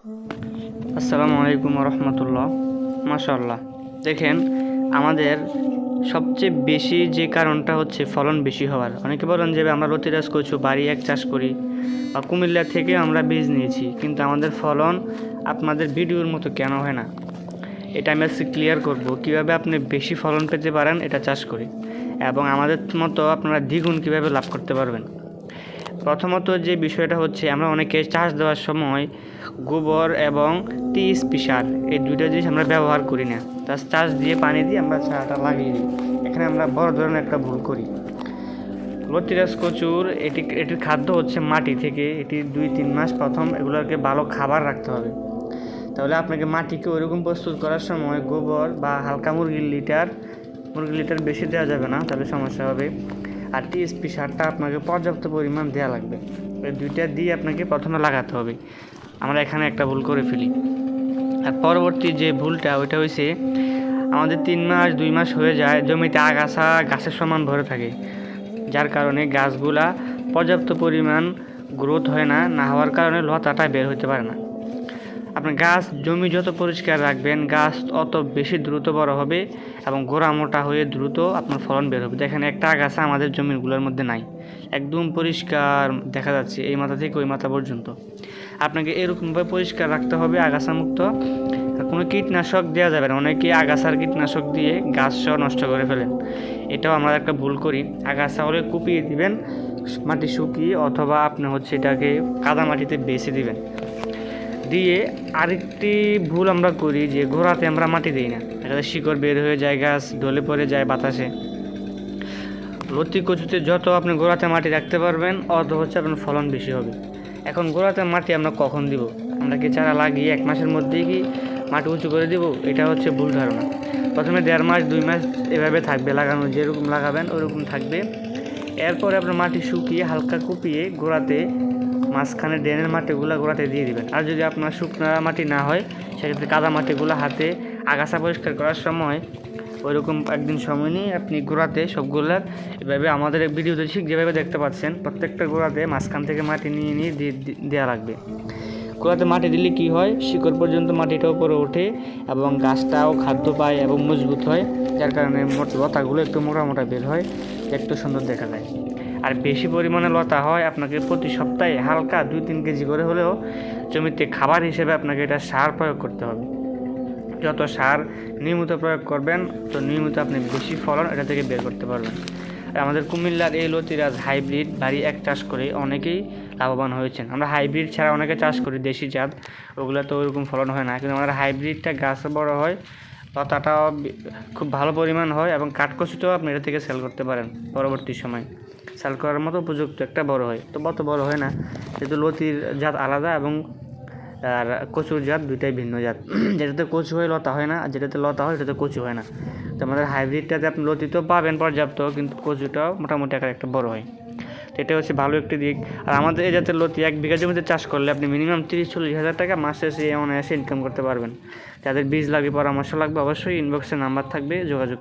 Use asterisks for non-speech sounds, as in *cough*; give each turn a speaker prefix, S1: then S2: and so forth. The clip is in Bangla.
S1: আসসালামু আলাইকুম রহমতুল্লাহ মাশাল্লাহ দেখেন, আমাদের সবচেয়ে বেশি যে কারণটা হচ্ছে ফলন বেশি হওয়ার। অনেকে বলেন যে, আমরা লতিরাজ কচু বাড়ি এক চাষ করি বা কুমিল্লা থেকে আমরা বীজ নিয়েছি। কিন্তু আমাদের ফলন আপনাদের ভিডিওর মতো কেন হয় না? এটা আমি আজকে ক্লিয়ার করব। কীভাবে আপনি বেশি ফলন পেতে পারেন, এটা চাষ করি। এবং আমাদের মতো আপনারা দ্বিগুণ কীভাবে লাভ করতে পারবেন? প্রথমত যে বিষয়টা হচ্ছে, আমরা অনেকে চাষ দেওয়ার সময় গোবর এবং টিএসপি সার এই দুইটা জিনিস আমরা ব্যবহার করি না। তা চাষ দিয়ে পানি দিয়ে আমরা সারটা লাগিয়ে দিই। এখানে আমরা বড় ধরনের একটা ভুল করি। লতিরাজ কচুর এটি, এটির খাদ্য হচ্ছে মাটি থেকে এটি দুই, তিন মাস প্রথম এগুলোকে ভালো খাবার রাখতে হবে। তাহলে আপনাকে মাটিকে ওইরকম প্রস্তুত করার সময় গোবর বা হালকা মুরগির লিটার মুরগির লিটার বেশি দেওয়া যাবে না, তাহলে সমস্যা হবে। আর টিএসপি সারটা আপনাকে পর্যাপ্ত পরিমাণ দেওয়া লাগবে। এই দুইটা দিয়ে আপনাকে প্রথমে লাগাতে হবে। আমরা এখানে একটা ভুল করে ফেলি। আর পরবর্তী যে ভুলটা, ওইটা হয়েছে আমাদের তিন মাস, দুই মাস হয়ে যায়, জমিতে আগাছা গাছের সমান ভরে থাকে। যার কারণে গাছগুলা পর্যাপ্ত পরিমাণ গ্রোথ হয় না না হওয়ার কারণে লতাটা বের হতে পারে না। আপনার গাছ, জমি যত পরিষ্কার রাখবেন, গাছ অত বেশি দ্রুত বড় হবে এবং গোড়া মোটা হয়ে দ্রুত আপনার ফলন বের হবে। দেখেন, একটা আগাছা আমাদের জমিগুলোর মধ্যে নাই। একদম পরিষ্কার দেখা যাচ্ছে এই মাথা থেকে ওই মাথা পর্যন্ত। আপনাকে এরকমভাবে পরিষ্কার রাখতে হবে আগাছা মুক্ত কোনো কীটনাশক দেওয়া যাবে না। অনেকে আগাছার কীটনাশক দিয়ে গাছ সহ নষ্ট করে ফেলেন। এটাও আমরা একটা ভুল করি। আগাছা হলে কুপিয়ে দিবেন, মাটি শুকিয়ে অথবা আপনি হচ্ছে এটাকে কাদা মাটিতে বেছে দিবেন। দিয়ে আরেকটি ভুল আমরা করি যে ঘোড়াতে আমরা মাটি দিই না। এটাতে শিকড় বের হয়ে যায়, গাছ ঢলে পড়ে যায় বাতাসে। লতি কচুতে যত আপনি গোড়াতে মাটি রাখতে পারবেন অত হচ্ছে আপনার ফলন বেশি হবে। এখন গোড়াতে মাটি আমরা কখন দিব? আমরা কি চারা লাগিয়ে এক মাসের মধ্যেই কি মাটি উঁচু করে দিব? এটা হচ্ছে ভুল ধারণা। প্রথমে দেড় মাস, দুই মাস এভাবে থাকবে, লাগানো যেরকম লাগাবেন ওরকম থাকবে। এরপরে আপনার মাটি শুকিয়ে হালকা কুপিয়ে গোড়াতে মাঝখানে ড্রেনের মাটিগুলো গোড়াতে দিয়ে দিবেন। আর যদি আপনার শুকনো মাটি না হয়, সেক্ষেত্রে কাদা মাটিগুলো হাতে আগাছা পরিষ্কার করার সময় ওইরকম একদিন সময় নিয়ে আপনি গোড়াতে সবগুলার এভাবে আমাদের ভিডিওতে ঠিক যেভাবে দেখতে পাচ্ছেন, প্রত্যেকটা গোড়াতে মাঝখান থেকে মাটি নিয়ে নিয়ে দেওয়া লাগবে। গোড়াতে মাটি দিলে কি হয়? শিকড় পর্যন্ত মাটিটা উপরে ওঠে এবং গাছটাও খাদ্য পায় এবং মজবুত হয়, যার কারণে লতাগুলো একটু মোটা মোটা বের হয়, একটু সুন্দর দেখা যায়। আর বেশি পরিমাণে লতা হয় আপনাকে প্রতি সপ্তাহে হালকা দুই তিন কেজি করে হলেও জমিতে খাবার হিসেবে আপনাকে এটা সার প্রয়োগ করতে হবে। যত সার নিয়মিত প্রয়োগ করবেন, তো নিয়মিত আপনি বেশি ফলন এটা থেকে বের করতে পারবেন। আমাদের কুমিল্লার এই লতিরাজ হাইব্রিড বাড়ি এক চাষ করে অনেকেই লাভবান হয়েছেন। আমরা হাইব্রিড ছাড়া অনেকে চাষ করি, দেশি জাত ওগুলো তো ওরকম ফলন হয় না। কিন্তু আমাদের হাইব্রিডটা গাছ বড় হয়, লতাটাও খুব ভালো পরিমাণ হয় এবং কাঠকচুটাও আপনি এটা থেকে সেল করতে পারেন পরবর্তী সময়। সেল করার মতো উপযুক্ত একটা বড় হয়। তো অত বড় হয় না। যেহেতু লতির জাত আলাদা এবং, আর কচুর জাত দুইটাই ভিন্ন জাত। *clears throat* যেটাতে কচু হয়, লতা হয় না, আর যেটাতে লতা হয়, সেটাতে কচু হয় না। তো আমাদের হাইব্রিডটাতে আপনি লতি তো পাবেন পর্যাপ্ত, কিন্তু কচুটাও মোটামুটি আকারে একটা বড় হয়। তো এটা হচ্ছে ভালো একটি দিক। আর আমাদের এই জাতের লতি এক বিঘা জমিতে চাষ করলে আপনি মিনিমাম তিরিশ চল্লিশ হাজার টাকা মাস শেষে অনায়াসে ইনকাম করতে পারবেন। যাদের বীজ লাগবে পরামর্শ লাগবে, অবশ্যই ইনবক্সে নাম্বার থাকবে, যোগাযোগ